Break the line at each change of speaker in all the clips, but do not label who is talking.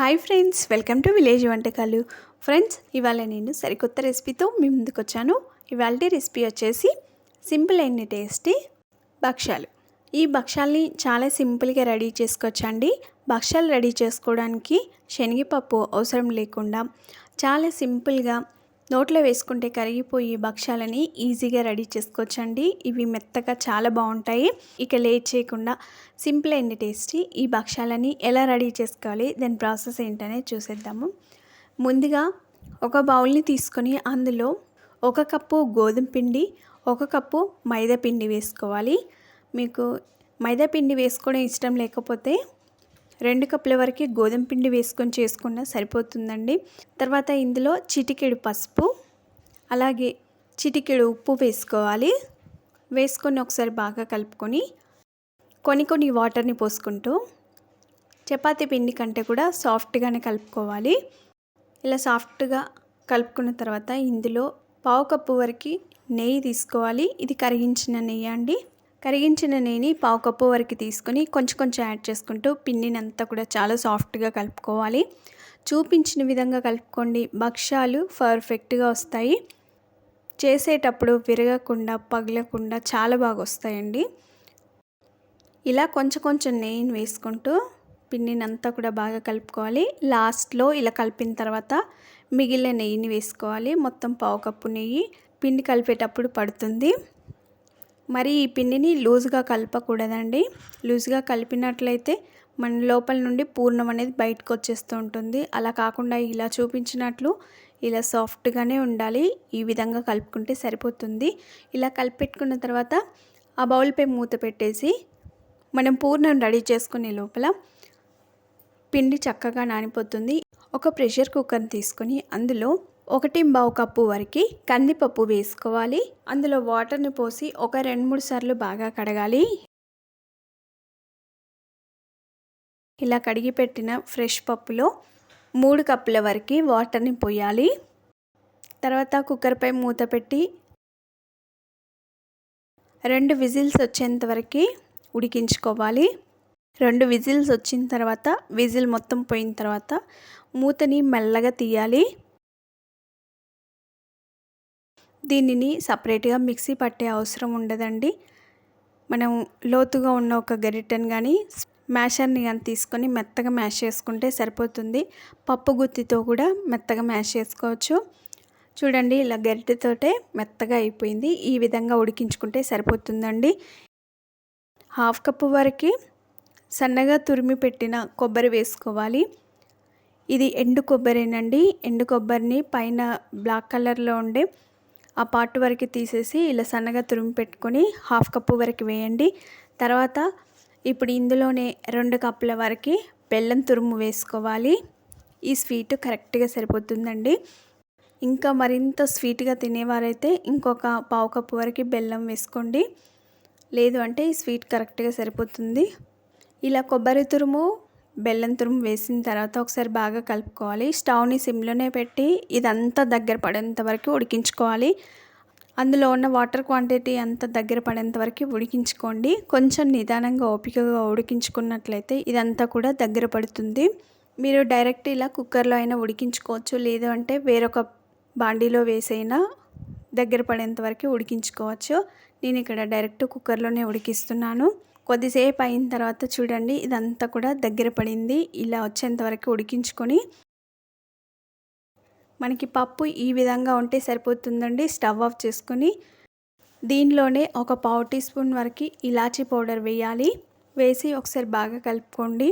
Hi friends welcome to village వంటకాలు. Friends ఇవాళ నేను సరికొత్త రెసిపీతో మీ ముందుకు వచ్చాను ఇవాళ రెసిపీ వచ్చేసి సింపుల్ అండ్ టేస్టీ భక్ష్యాలు. ఈ భక్ష్యాల్ని చాలా సింపుల్గా రెడీ చేసుకోవచ్చండి. భక్ష్యాలు రెడీ చేసుకోవడానికి శనగపప్పు అవసరం లేకుండా చాలా సింపుల్గా నోట్లో వేసుకుంటే కరిగిపోయి భక్ష్యాలని ఈజీగా రెడీ చేసుకోవచ్చండి. ఇవి మెత్తగా చాలా బాగుంటాయి. ఇక లేట్ చేయకుండా సింపుల్ అండ్ టేస్టీ ఈ భక్ష్యాలని ఎలా రెడీ చేసుకోవాలి దాని ప్రాసెస్ ఏంటనే చూసేద్దాము. ముందుగా ఒక బౌల్ని తీసుకొని అందులో ఒక కప్పు గోధుమ పిండి ఒక కప్పు మైదా పిండి వేసుకోవాలి. మీకు మైదా పిండి వేసుకోవడం ఇష్టం లేకపోతే రెండు కప్పుల వరకు గోధుమ పిండి వేసుకొని చేసుకున్న సరిపోతుందండి. తర్వాత ఇందులో చిటికెడు పసుపు అలాగే చిటికెడు ఉప్పు వేసుకోవాలి. వేసుకొని ఒకసారి బాగా కలుపుకొని కొన్ని కొన్ని వాటర్ని పోసుకుంటూ చపాతీ పిండి కంటే కూడా సాఫ్ట్గానే కలుపుకోవాలి. ఇలా సాఫ్ట్గా కలుపుకున్న తర్వాత ఇందులో పావు కప్పు వరకు నెయ్యి తీసుకోవాలి. ఇది కరిగించిన నెయ్యి అండి. కరిగించిన నెయ్యిని పావు కప్పు వరకు తీసుకొని కొంచెం కొంచెం యాడ్ చేసుకుంటూ పిండినంతా కూడా చాలా సాఫ్ట్గా కలుపుకోవాలి. చూపించిన విధంగా కలుపుకోండి. భక్ష్యాలు పర్ఫెక్ట్గా వస్తాయి. చేసేటప్పుడు విరగకుండా పగలకుండా చాలా బాగా వస్తాయండి. ఇలా కొంచెం కొంచెం నెయ్యిని వేసుకుంటూ పిండినంతా కూడా బాగా కలుపుకోవాలి. లాస్ట్లో ఇలా కలిపిన తర్వాత మిగిలిన నెయ్యిని వేసుకోవాలి. మొత్తం పావు కప్పు నెయ్యి పిండి కలిపేటప్పుడు పడుతుంది. మరి ఈ పిండిని లూజ్గా కలపకూడదండి. లూజ్గా కలిపినట్లయితే మన లోపల నుండి పూర్ణం అనేది బయటకు వచ్చేస్తూ ఉంటుంది. అలా కాకుండా ఇలా చూపించినట్లు ఇలా సాఫ్ట్గానే ఉండాలి. ఈ విధంగా కలుపుకుంటే సరిపోతుంది. ఇలా కలిపెట్టుకున్న తర్వాత ఆ బౌల్పై మూత పెట్టేసి మనం పూర్ణం రెడీ చేసుకునే లోపల పిండి చక్కగా నానిపోతుంది. ఒక ప్రెషర్ కుక్కర్ని తీసుకొని అందులో ఒకటి బావు కప్పు వరకు కందిపప్పు వేసుకోవాలి. అందులో వాటర్ని పోసి ఒక రెండు మూడు సార్లు బాగా కడగాలి. ఇలా కడిగి పెట్టిన ఫ్రెష్ పప్పులో మూడు కప్పుల వరకు వాటర్ని పోయాలి. తర్వాత కుక్కర్పై మూత పెట్టి రెండు విజిల్స్ వచ్చేంత వరకు ఉడికించుకోవాలి. రెండు విజిల్స్ వచ్చిన తర్వాత విజిల్ మొత్తం పోయిన తర్వాత మూతని మెల్లగా తీయాలి. దీనిని సపరేట్గా మిక్సీ పట్టే అవసరం ఉండదండి. మనం లోతుగా ఉన్న ఒక గరిటెని కానీ మ్యాషర్ని కానీ తీసుకొని మెత్తగా మ్యాష్ చేసుకుంటే సరిపోతుంది. పప్పు గుత్తితో కూడా మెత్తగా మ్యాష్ చేసుకోవచ్చు. చూడండి ఇలా గరిటెతోటే మెత్తగా అయిపోయింది. ఈ విధంగా ఉడికించుకుంటే సరిపోతుందండి. హాఫ్ కప్పు వరకు సన్నగా తురిమి పెట్టిన కొబ్బరి వేసుకోవాలి. ఇది ఎండు కొబ్బరేనండి. ఎండు కొబ్బరిని పైన బ్లాక్ కలర్లో ఉండే ఆ పార్ట్ వరకు తీసేసి ఇలా సన్నగా తురిమి పెట్టుకొని హాఫ్ కప్పు వరకు వేయండి. తర్వాత ఇప్పుడు ఇందులోనే రెండు కప్పుల వరకు బెల్లం తురుము వేసుకోవాలి. ఈ స్వీట్ కరెక్ట్గా సరిపోతుందండి. ఇంకా మరింత స్వీట్గా తినేవారైతే ఇంకొక పావు కప్పు వరకు బెల్లం వేసుకోండి. లేదు అంటే ఈ స్వీట్ కరెక్ట్గా సరిపోతుంది. ఇలా కొబ్బరి తురుము బెల్లం తురుము వేసిన తర్వాత ఒకసారి బాగా కలుపుకోవాలి. స్టవ్ని సిమ్లోనే పెట్టి ఇదంతా దగ్గర పడేంత వరకు ఉడికించుకోవాలి. అందులో ఉన్న వాటర్ క్వాంటిటీ అంత దగ్గర పడేంత వరకు ఉడికించుకోండి. కొంచెం నిదానంగా ఓపికగా ఉడికించుకున్నట్లయితే ఇదంతా కూడా దగ్గర పడుతుంది. మీరు డైరెక్ట్ ఇలా కుక్కర్లో అయినా ఉడికించుకోవచ్చు. లేదు అంటే వేరొక బాండీలో వేసైనా దగ్గర పడేంత వరకు ఉడికించుకోవచ్చు. నేను ఇక్కడ డైరెక్ట్ కుక్కర్లోనే ఉడికిస్తున్నాను. కొద్దిసేపు అయిన తర్వాత చూడండి ఇదంతా కూడా దగ్గర పడింది. ఇలా వచ్చేంత వరకు ఉడికించుకొని మనకి పప్పు ఈ విధంగా ఉంటే సరిపోతుందండి. స్టవ్ ఆఫ్ చేసుకొని దీనిలోనే ఒక పావు టీ స్పూన్ వరకు ఇలాచీ పౌడర్ వేయాలి. వేసి ఒకసారి బాగా కలుపుకోండి.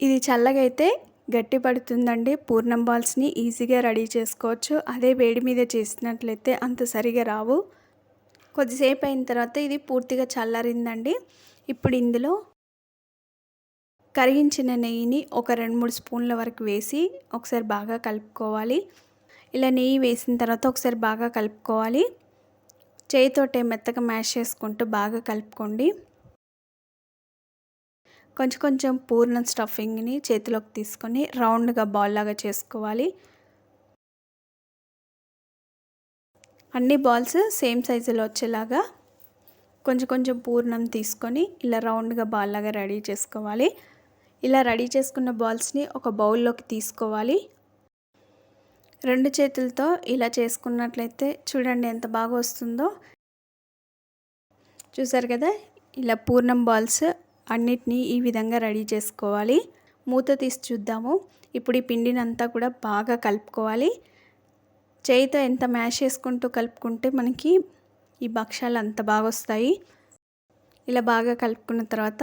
ఇది చల్లగా అయితే గట్టి పడుతుందండి. పూర్ణం బాల్స్ని ఈజీగా రెడీ చేసుకోవచ్చు. అదే వేడి మీద చేసినట్లయితే అంత సరిగా రావు. కొద్దిసేపు అయిన తర్వాత ఇది పూర్తిగా చల్లారిందండి. ఇప్పుడు ఇందులో కరిగించిన నెయ్యిని ఒక రెండు మూడు స్పూన్ల వరకు వేసి ఒకసారి బాగా కలుపుకోవాలి. ఇలా నెయ్యి వేసిన తర్వాత ఒకసారి బాగా కలుపుకోవాలి. చేయితోటే మెత్తగా మ్యాష్ చేసుకుంటూ బాగా కలుపుకోండి. కొంచెం కొంచెం పూర్ణ స్టఫింగ్ని చేతిలోకి తీసుకొని రౌండ్గా బాల్ లాగా చేసుకోవాలి. అన్ని బాల్స్ సేమ్ సైజులో వచ్చేలాగా కొంచెం కొంచెం పూర్ణం తీసుకొని ఇలా రౌండ్గా బాల్ లాగా రెడీ చేసుకోవాలి. ఇలా రెడీ చేసుకున్న బాల్స్ని ఒక బౌల్లోకి తీసుకోవాలి. రెండు చేతులతో ఇలా చేసుకున్నట్లయితే చూడండి ఎంత బాగా వస్తుందో. చూసారు కదా? ఇలా పూర్ణం బాల్స్ అన్నిటినీ ఈ విధంగా రెడీ చేసుకోవాలి. మూత తీసి చూద్దాము. ఇప్పుడు ఈ పిండినంతా కూడా బాగా కలుపుకోవాలి. చేయితో ఎంత మ్యాష్ చేసుకుంటూ కలుపుకుంటే మనకి ఈ భక్ష్యాలు అంత బాగా వస్తాయి ఇలా బాగా కలుపుకున్న తర్వాత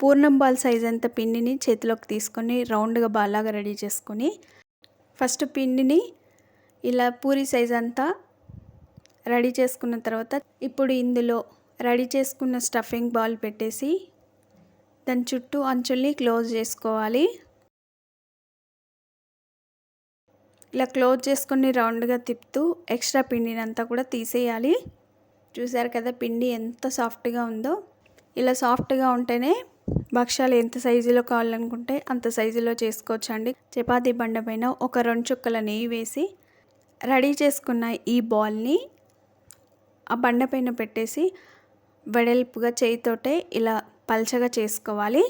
పూర్ణం బాల్ సైజ్ అంత పిండిని చేతిలోకి తీసుకొని రౌండ్గా బాల్లాగా రెడీ చేసుకొని ఫస్ట్ పిండిని ఇలా పూరి సైజ్ అంతా రెడీ చేసుకున్న తర్వాత ఇప్పుడు ఇందులో రెడీ చేసుకున్న స్టఫింగ్ బాల్ పెట్టేసి దాని చుట్టూ అంచుల్ని క్లోజ్ చేసుకోవాలి. ఇలా క్లోజ్ చేసుకొని రౌండ్గా తిప్పుతూ ఎక్స్ట్రా పిండిని అంతా కూడా తీసేయాలి. చూసారు కదా పిండి ఎంత సాఫ్ట్గా ఉందో. ఇలా సాఫ్ట్గా ఉంటేనే భక్ష్యాలు ఎంత సైజులో కావాలనుకుంటే అంత సైజులో చేసుకోవచ్చు అండి చపాతీ బండ పైన ఒక రెండు చుక్కల నెయ్యి వేసి రెడీ చేసుకున్న ఈ బాల్ని ఆ బండ పైన పెట్టేసి వెడల్పుగా చేయితోటే ఇలా పల్చగా చేసుకోవాలి.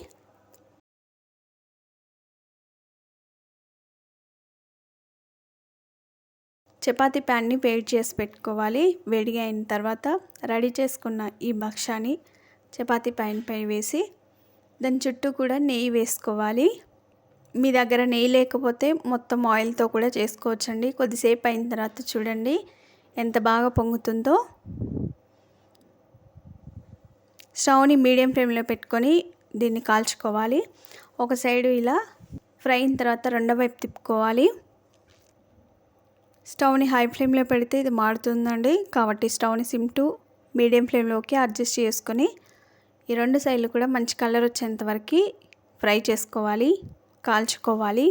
చపాతీ ప్యాన్ని వేడి చేసి పెట్టుకోవాలి. వేడి అయిన తర్వాత రెడీ చేసుకున్న ఈ భక్షాన్ని చపాతి ప్యాన్ పై వేసి దాని చుట్టూ కూడా నెయ్యి వేసుకోవాలి. మీ దగ్గర నెయ్యి లేకపోతే మొత్తం ఆయిల్తో కూడా చేసుకోవచ్చండి. కొద్దిసేపు అయిన తర్వాత చూడండి ఎంత బాగా పొంగుతుందో. స్టవ్ని మీడియం ఫ్లేమ్లో పెట్టుకొని దీన్ని కాల్చుకోవాలి. ఒక సైడు ఇలా ఫ్రై అయిన తర్వాత రెండో వైపు తిప్పుకోవాలి. స్టవ్ని హై ఫ్లేమ్లో పెడితే ఇది మాడుతుందండి కాబట్టి స్టవ్ని సిమ్ టు మీడియం ఫ్లేమ్లోకి అడ్జస్ట్ చేసుకొని ఈ రెండు సైడ్లు కూడా మంచి కలర్ వచ్చేంత వరకు ఫ్రై చేసుకోవాలి కాల్చుకోవాలి.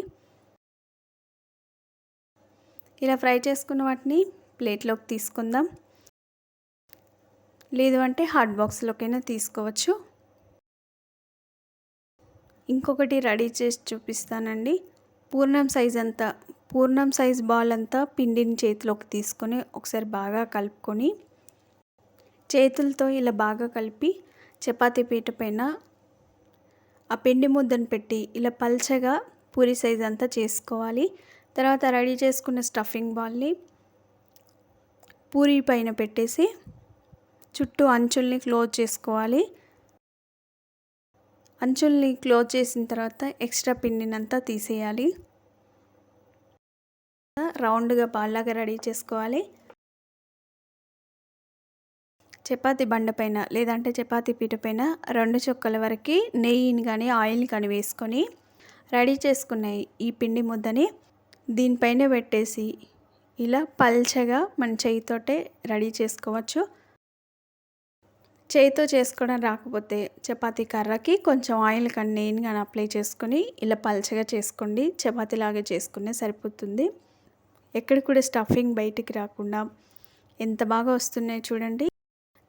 ఇలా ఫ్రై చేసుకున్న వాటిని ప్లేట్లోకి తీసుకుందాం. లేదు అంటే హాట్ బాక్స్లోకైనా తీసుకోవచ్చు. ఇంకొకటి రెడీ చేసి చూపిస్తానండి. పూర్ణం సైజ్ అంతా పూర్ణం సైజ్ బాల్ అంతా పిండిని చేతిలోకి తీసుకొని ఒకసారి బాగా కలుపుకొని చేతులతో ఇలా బాగా కలిపి చపాతీ పీట పైన ఆ పిండి ముద్దను పెట్టి ఇలా పల్చగా పూరి సైజ్ అంతా చేసుకోవాలి. తర్వాత రెడీ చేసుకున్న స్టఫింగ్ బాల్ని పూరి పైన పెట్టేసి చుట్టూ అంచుల్ని క్లోజ్ చేసుకోవాలి. అంచుల్ని క్లోజ్ చేసిన తర్వాత ఎక్స్ట్రా పిండినంతా తీసేయాలి. రౌండ్గా బాల్లాగా రెడీ చేసుకోవాలి. చపాతీ బండ పైన లేదంటే చపాతీ పీట పైన రెండు చుక్కల వరకు నెయ్యిని కానీ ఆయిల్ని కానీ వేసుకొని రెడీ చేసుకున్నాయి ఈ పిండి ముద్దని దీనిపైన పెట్టేసి ఇలా పల్చగా మన చేయితోటే రెడీ చేసుకోవచ్చు. చేయితో చేసుకోవడం రాకపోతే చపాతీ కర్రకి కొంచెం ఆయిల్ కానీ నెయ్యిని కానీ అప్లై చేసుకొని ఇలా పల్చగా చేసుకోండి. చపాతీలాగా చేసుకునే సరిపోతుంది. ఎక్కడ కూడా స్టఫింగ్ బయటికి రాకుండా ఎంత బాగా వస్తున్నాయి చూడండి.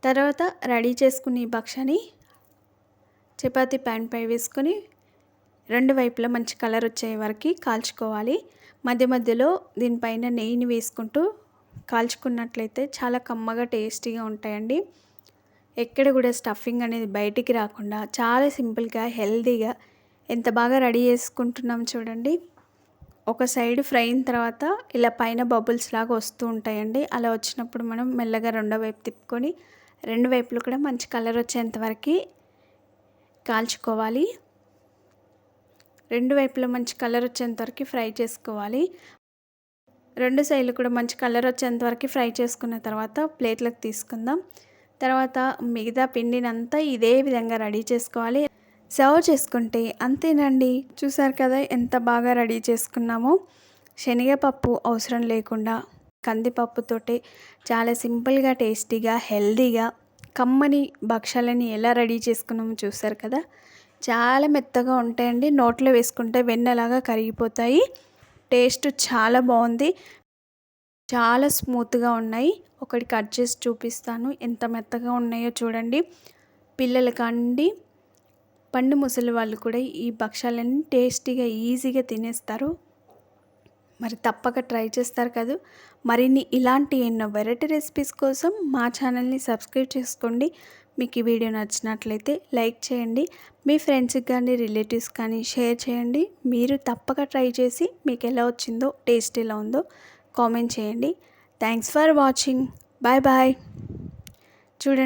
తర్వాత రెడీ చేసుకుని ఈ భక్షని చపాతీ ప్యాన్ పై వేసుకొని రెండు వైపులా మంచి కలర్ వచ్చే వరకు కాల్చుకోవాలి. మధ్య మధ్యలో దీనిపైన నెయ్యిని వేసుకుంటూ కాల్చుకున్నట్లయితే చాలా కమ్మగా టేస్టీగా ఉంటాయండి. ఎక్కడ కూడా స్టఫింగ్ అనేది బయటికి రాకుండా చాలా సింపుల్గా హెల్తీగా ఎంత బాగా రెడీ చేసుకుంటున్నాం చూడండి. ఒక సైడ్ ఫ్రై అయిన తర్వాత ఇలా పైన బబుల్స్ లాగా వస్తూ ఉంటాయండి. అలా వచ్చినప్పుడు మనం మెల్లగా రెండో వైపు తిప్పుకొని రెండు వైపులు కూడా మంచి కలర్ వచ్చేంతవరకు కాల్చుకోవాలి. రెండు వైపులో మంచి కలర్ వచ్చేంత వరకు ఫ్రై చేసుకోవాలి. రెండు సైడ్లు కూడా మంచి కలర్ వచ్చేంత వరకు ఫ్రై చేసుకున్న తర్వాత ప్లేట్లకు తీసుకుందాం. తర్వాత మిగతా పిండినంతా ఇదే విధంగా రెడీ చేసుకోవాలి. సర్వ్ చేసుకుంటే అంతేనండి. చూసారు కదా ఎంత బాగా రెడీ చేసుకున్నామో. శనగపప్పు అవసరం లేకుండా కందిపప్పుతోటి చాలా సింపుల్గా టేస్టీగా హెల్దీగా కమ్మని భక్షాలని ఎలా రెడీ చేసుకున్నామో చూసారు కదా. చాలా మెత్తగా ఉంటాయండి. నోట్లో వేసుకుంటే వెన్నలాగా కరిగిపోతాయి. టేస్ట్ చాలా బాగుంది. చాలా స్మూత్గా ఉన్నాయి. ఒకటి కట్ చేసి చూపిస్తాను. ఎంత మెత్తగా ఉన్నాయో చూడండి. పిల్లలకండి. పండు ముసలి వాళ్ళు కూడా ఈ భక్ష్యాలన్నీ టేస్టీగా ఈజీగా తినేస్తారు. మరి తప్పక ట్రై చేస్తారు కదా. మరిన్ని ఇలాంటి ఎన్నో వెరైటీ రెసిపీస్ కోసం మా ఛానల్ని సబ్స్క్రైబ్ చేసుకోండి. మీకు ఈ వీడియో నచ్చినట్లయితే లైక్ చేయండి. మీ ఫ్రెండ్స్కి కానీ రిలేటివ్స్ కానీ షేర్ చేయండి. మీరు తప్పక ట్రై చేసి మీకు ఎలా వచ్చిందో టేస్ట్ ఎలా ఉందో కామెంట్ చేయండి. Thanks for watching. Bye bye.